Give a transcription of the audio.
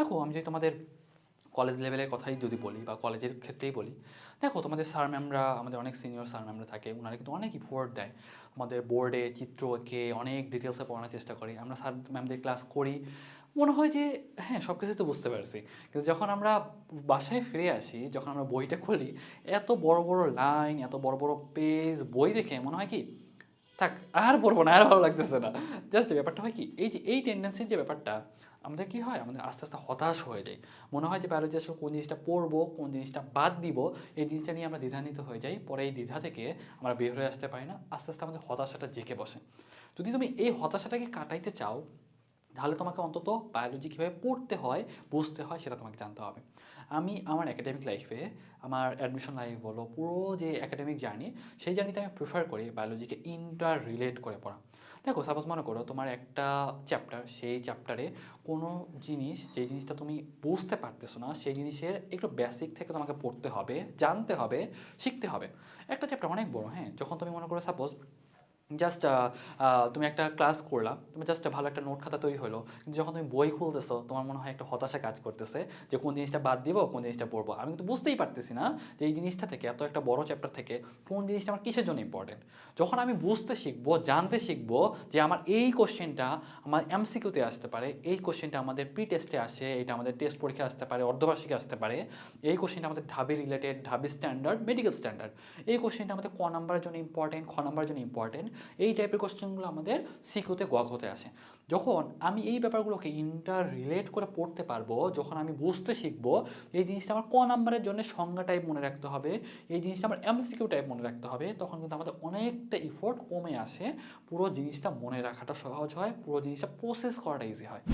দেখো, আমি যদি তোমাদের কলেজ লেভেলের কথাই যদি বলি বা কলেজের ক্ষেত্রেই বলি, দেখো, তোমাদের স্যার ম্যামরা আমাদের অনেক সিনিয়র স্যার ম্যামরা থাকে ওনারা কিন্তু অনেক ইফোর্ট দেয়। আমাদের বোর্ডে চিত্র এঁকে অনেক ডিটেলসে পড়ানোর চেষ্টা করি। আমরা স্যার ম্যামদের ক্লাস করি। মনে হয় যে হ্যাঁ সব কিছুই তো বুঝতে পারছি। কিন্তু যখন আমরা বাসায় ফিরে আসি, যখন আমরা বইটা খুলি, এত বড় বড় লাইন এত বড় বড় পেজ বই দেখে মনে হয় কি থাক, আর পড়ব না, আর ভালো লাগতেছে না। জাস্ট ব্যাপারটা হয় কি, এই যে, এই টেন্ডেন্সির যে ব্যাপারটা, আমাদের কি হয়, আমাদের আস্তে আস্তে হতাশ হয়ে যায়। মনে হয় যে বায়োলজি আসলে কোন জিনিসটা পড়ব, কোন জিনিসটা বাদ দিব, এই জিনিসটা নিয়ে আমরা দ্বিধান্বিত হয়ে যাই, পরে এই দ্বিধা থেকে আমরা বের হয়ে আসতে পারি না, আস্তে আস্তে আমাদের হতাশাটা জেঁকে বসে। যদি তুমি এই হতাশাটাকে কাটাইতে চাও তাহলে তোমাকে অন্তত বায়োলজি কীভাবে পড়তে হয়, বুঝতে হয় সেটা তোমাকে জানতে হবে। আমি আমার একাডেমিক লাইফে আমার অ্যাডমিশন লাইফ বলো, পুরো যে একাডেমিক জার্নি সেই জার্নিতে আমি প্রিফার করি বায়োলজিকে ইন্টার রিলেট করে পড়া। দেখো সাপোজ মনে করো তোমার একটা চ্যাপ্টার সেই চ্যাপ্টারে কোনো জিনিস যে জিনিসটা তুমি বুঝতে পারতেছো না, সেই জিনিসের একটু বেসিক থেকে তোমাকে পড়তে হবে, জানতে হবে, শিখতে হবে। একটা চ্যাপ্টার অনেক বড় হ্যাঁ? যখন তুমি মনে করো সাপোজ জাস্ট তুমি একটা ক্লাস করলা তুমি জাস্ট ভালো একটা নোট খাতা তৈরি হলো। কিন্তু যখন তুমি বই খুলতেছো, তোমার মনে হয় একটা হতাশা কাজ করতেছে যে কোন জিনিসটা বাদ দিব, কোন জিনিসটা পড়ব। আমি কিন্তু বুঝতেই পারতেছি না যে এই জিনিসটা থেকে, এত একটা বড় চ্যাপ্টার থেকে কোন জিনিসটা আমার কিসের জন্য ইম্পর্টেন্ট যখন আমি বুঝতে শিখব, জানতে শিখব যে আমার এই কোশ্চেনটা আমার এমসিকিউতে আসতে পারে, এই কোশ্চেনটা আমাদের প্রি টেস্টে আসে, এটা আমাদের টেস্ট পরীক্ষা আসতে পারে, অর্ধবার্ষিকে আসতে পারে, এই কোশ্চেনটা আমাদের ঢাবি রিলেটেড ঢাবি স্ট্যান্ডার্ড মেডিকেল স্ট্যান্ডার্ড এই কোশ্চেনটা আমাদের ক নাম্বারের জন্য ইম্পর্টেন্ট খ নাম্বারের জন্য ইম্পর্টেন্ট এই টাইপের কোয়েশ্চেনগুলো আমাদের সিকিউতে হতে আসে। যখন আমি এই ব্যাপারগুলোকে ইন্টার রিলেট করে পড়তে পারব, যখন আমি বুঝতে শিখব, এই জিনিসটা আমার ক নাম্বারের জন্য সংজ্ঞা টাইপ মনে রাখতে হবে, এই জিনিসটা আমার এমসিকিউ টাইপ মনে রাখতে হবে, তখন কিন্তু আমাদের অনেকটা ইফোর্ট কমে আসে। পুরো জিনিসটা মনে রাখাটা সহজ হয়, পুরো জিনিসটা প্রসেস করাটা ইজি হয়।